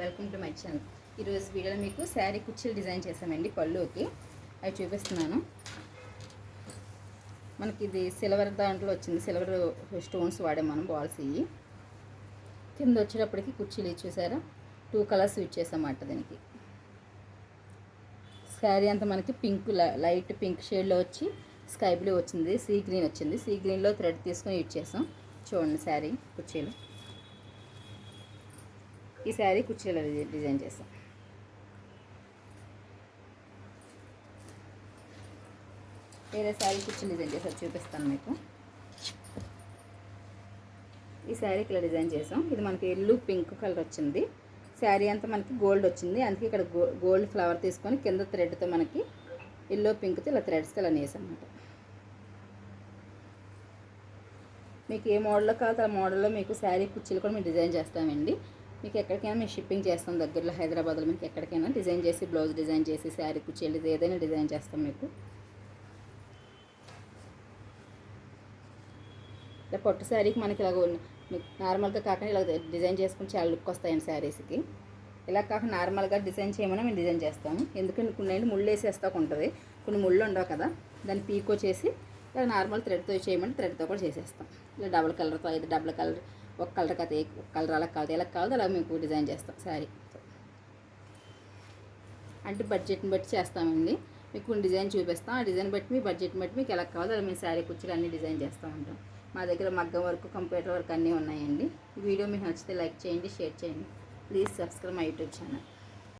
Welcome to my channel ఈరోజు వీడియోలో మీకు శారీ కుర్చీలు డిజైన్ చేసామండి పళ్ళుకి. అవి చూపిస్తున్నాను. మనకి ఇది సిల్వర్ దాంట్లో వచ్చింది. సిల్వర్ స్టోన్స్ వాడాం మనం బాల్స్ ఇవి. కింద వచ్చేటప్పటికి కుర్చీలు ఇచ్చేసారా చూసారా? టూ కలర్స్ యూజ్ చేసామన్నమాట దీనికి. శారీ అంతా మనకి పింక్ లైట్ పింక్ షేడ్లో వచ్చి స్కై బ్లూ వచ్చింది సీ గ్రీన్ వచ్చింది. సీ గ్రీన్లో థ్రెడ్ తీసుకొని యూజ్ చేసాం. చూడండి శారీ కుర్చీలు. ఈ శారీ కుర్చీలో డిజైన్ చేసాం వేరే శారీ కుర్చీలు డిజైన్ చేసాం చూపిస్తాను మీకు. ఈ శారీ ఇలా డిజైన్ చేసాం. ఇది మనకి ఎల్లు పింక్ కలర్ వచ్చింది. శారీ అంతా మనకి గోల్డ్ వచ్చింది. అందుకే ఇక్కడ గో గోల్డ్ ఫ్లవర్ తీసుకొని కింద థ్రెడ్తో మనకి ఎల్లో పింక్తో ఇలా థ్రెడ్స్తో ఇలా నేసామన్నమాట. మీకు ఏ మోడల్లో కావాలో ఆ మోడల్లో మీకు శారీ కుర్చీలు కూడా మేము డిజైన్ చేస్తామండి. మీకు ఎక్కడికైనా మేము షిప్పింగ్ చేస్తాం దగ్గరలో హైదరాబాద్లో మీకు ఎక్కడికైనా డిజైన్ చేసి బ్లౌజ్ డిజైన్ చేసి శారీ కుచ్చేళ్ళు ఏదైనా డిజైన్ చేస్తాం మీకు. ఇలా పట్టు శారీకి మనకి ఇలాగ నార్మల్గా కాకుండా ఇలా డిజైన్ చేసుకుని చాలా లుక్ వస్తాయండి శారీస్కి. ఇలా కాకుండా నార్మల్గా డిజైన్ చేయమని మేము డిజైన్ చేస్తాము. ఎందుకంటే కొన్ని ఏంటి ముళ్ళు వేసేస్తా ఉంటుంది. కొన్ని ముళ్ళు ఉండవు కదా దాన్ని పీకో చేసి ఇలా నార్మల్ థ్రెడ్తో చేయమని థ్రెడ్తో కూడా చేసేస్తాం. ఇలా డబుల్ కలర్తో అయితే డబుల్ కలర్ ఒక కలర్ కదా ఒక కలర్ అలా కాదు ఎలా కావాలి అలా మీకు డిజైన్ చేస్తాం శారీ. అంటే బడ్జెట్ని బట్టి చేస్తామండి. మీకు డిజైన్ చూపిస్తాం. ఆ డిజైన్ బట్టి మీ బడ్జెట్ని బట్టి మీకు ఎలా కావాలో అలా మేము శారీ కుర్చీలు అన్నీ డిజైన్ చేస్తూ ఉంటాం. మా దగ్గర మగ్గం వర్క్ కంప్యూటర్ వర్క్ అన్నీ ఉన్నాయండి. వీడియో మీకు నచ్చితే లైక్ చేయండి షేర్ చేయండి. Please subscribe my YouTube channel.